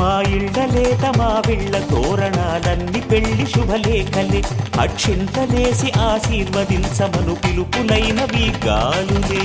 మా ఇళ్ళలేత మా విళ్ళ తోరణాలన్నీ పెళ్ళి శుభలేఖలే. అక్షింతలేసి ఆశీర్వదించమను పిలుపులైనవి గాలులే.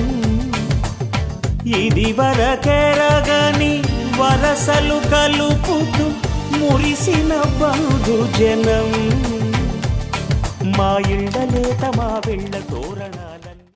ఇది వరకెరగని వరసలు కలుపుతూ మురిసిన బంధుజనం మా ఇళ్ళలేత మా వెళ్ళ తోరణ